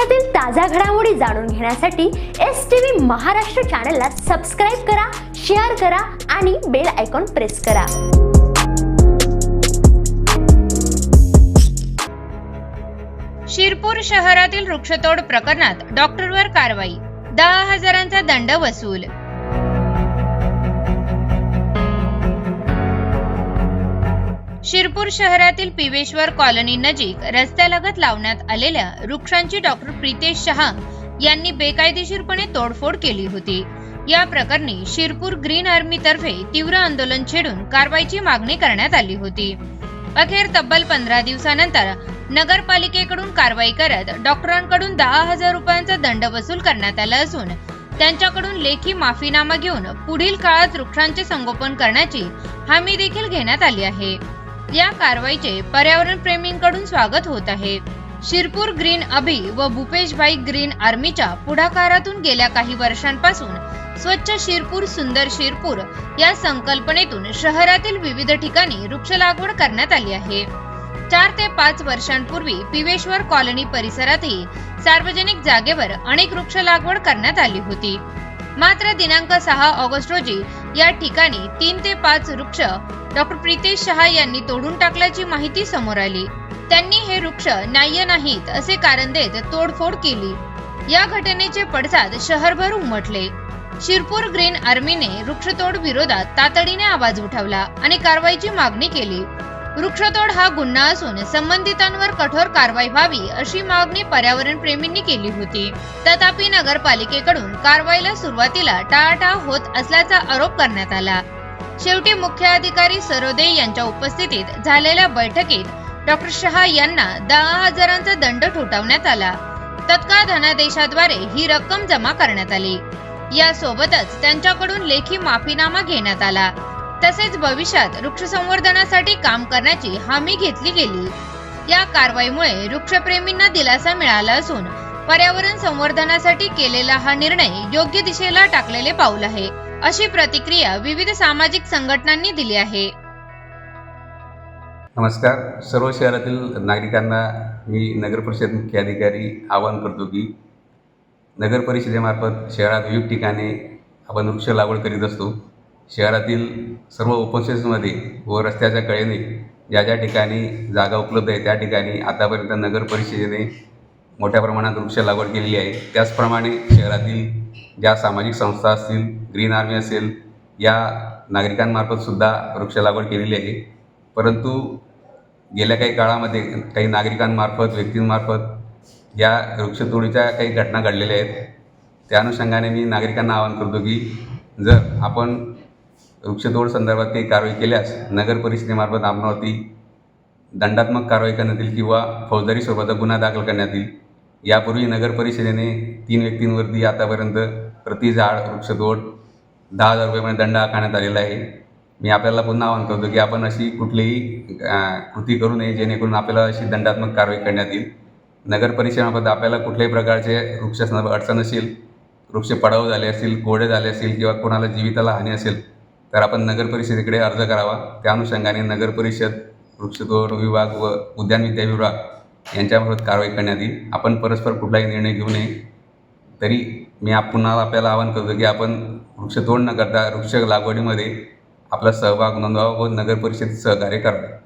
देशातील ताज्या घडामोडी जाणून घेण्यासाठी एस टी व्ही महाराष्ट्र चॅनलला सबस्क्राईब करा शेअर करा आणि बेल आयकॉन प्रेस करा. शिरपूर शहरातील वृक्षतोड प्रकरणात डॉक्टरवर कारवाई. दहा हजारांचा दंड वसूल. शिरपूर शहरातील पिवेश्वर कॉलनी नजीक रस्त्यालगत लावण्यात आलेल्या वृक्षांची डॉक्टर प्रितेश शहा यांनी बेकायदेशीरपणे तोडफोड केली होती. या प्रकरणी शिरपूर ग्रीन आर्मी तर्फे तीव्र आंदोलन छेडून कारवाईची मागणी करण्यात आली होती. अखेर तब्बल पंधरा दिवसानंतर नगरपालिकेकडून कारवाई करत डॉक्टरांकडून दहा हजार रुपयांचा दंड वसूल करण्यात आला असून त्यांच्याकडून लेखी माफीनामा घेऊन पुढील काळात वृक्षांचे संगोपन करण्याची हमी देखील घेण्यात आली आहे. या कारवाईचे पर्यावरण प्रेमींकडून स्वागत होत आहे. शिरपूर ग्रीन अभि व भूपेशभाई ग्रीन आर्मीच्या पुढाकारातून गेल्या काही वर्षांपासून स्वच्छ शिरपूर सुंदर शिरपूर या संकल्पनेतून शहरातील विविध ठिकाणी वृक्ष लागवड करण्यात आली आहे. चार ते पाच वर्षांपूर्वी पिवेश्वर कॉलनी परिसरातही सार्वजनिक जागेवर अनेक वृक्ष लागवड करण्यात आली होती. मात्र दिनांक सहा ऑगस्ट रोजी या ठिकाणी तीन ते पाच वृक्ष डॉक्टर प्रितेश शहा यांनी तोडून टाकल्याची माहिती समोर आली. त्यांनी हे वृक्ष न्याय्य नाहीत असे कारण देत तोडफोड केली. या घटनेचे पडसाद शहरभर उमटले. शिरपूर ग्रीन आर्मीने वृक्षतोड विरोधात तातडीने आवाज उठवला आणि कारवाईची मागणी केली. वृक्षतोड हा गुन्हा असून संबंधितांवर कठोर कारवाई व्हावी अशी मागणी पर्यावरण प्रेमींनी केली होती. तथापि नगरपालिकेकडून कारवाईला सुरुवातीला टाळाटाळ होत असल्याचा आरोप करण्यात आला. शेवटी मुख्य अधिकारी सरोदे यांच्या उपस्थितीत झालेल्या बैठकीत डॉक्टर शहा यांना दहा हजारांचा दंड ठोठावण्यात आला. तत्काळ धनादेशाद्वारे ही रक्कम जमा करण्यात आली. यासोबतच त्यांच्याकडून लेखी माफीनामा घेण्यात आला. तसेच भविष्यात वृक्ष संवर्धनासाठी काम करण्याची हमी घेतली गेली. या कारवाईमुळे वृक्षप्रेमींना दिलासा मिळाला असून पर्यावरण संवर्धनासाठी केलेला हा निर्णय योग्य दिशेला टाकलेले पाऊल आहे अशी प्रतिक्रिया विविध सामाजिक संघटनांनी दिली आहे. नमस्कार. सर्व शहरातील नागरिकांना मी नगरपरिषद मुख्य अधिकारी आवाहन करतो की नगर परिषदेमार्फत शहरात विविध ठिकाणी आपण वृक्ष लागवड करीत असतो. शहरातील सर्व ओपन व रस्त्याच्या कडेने ज्या ज्या ठिकाणी जागा उपलब्ध आहे त्या ठिकाणी आतापर्यंत नगर परिषदेने मोठ्या प्रमाणात वृक्ष लागवड केलेली आहे. त्याचप्रमाणे शहरातील ज्या सामाजिक संस्था असतील ग्रीन आर्मी असेल या नागरिकांमार्फतसुद्धा वृक्ष लागवड केलेली आहे. परंतु गेल्या काही काळामध्ये काही नागरिकांमार्फत व्यक्तींमार्फत या वृक्षतोडीच्या काही घटना घडलेल्या आहेत. त्या अनुषंगाने मी नागरिकांना आवाहन करतो की जर आपण वृक्षतोड संदर्भात काही कारवाई केल्यास नगर परिषदेमार्फत आपणावरती दंडात्मक कारवाई करण्यात येईल किंवा फौजदारी स्वरूपाचा गुन्हा दाखल करण्यात येईल. यापूर्वी नगर परिषदेने तीन व्यक्तींवरती आतापर्यंत प्रति झाड वृक्षतोड दहा हजार रुपयामध्ये दंड आकारण्यात आलेला आहे. मी आपल्याला पुन्हा आवाहन करतो की आपण अशी कुठलीही कृती करू नये जेणेकरून आपल्याला अशी दंडात्मक कारवाई करण्यात येईल. नगर परिषदेमार्फत आपल्याला कुठल्याही प्रकारचे वृक्षासंदर्भात अडचण असेल वृक्ष पडाव झाले असतील कोडे झाले असतील किंवा कोणाला जीविताला हानी असेल तर आपण नगर परिषदेकडे अर्ज करावा. त्या अनुषंगाने नगर परिषद वृक्षतोड विभाग व उद्यान विद्या विभाग यांच्याबाबत कारवाई करण्यात येईल. आपण परस्पर कुठलाही निर्णय घेऊ नये. तरी मी पुन्हा आपल्याला आवाहन करतो की आपण वृक्षतोड न करता वृक्ष लागवडीमध्ये आपला सहभाग नोंदवा व नगर परिषदेत सहकार्य करावे.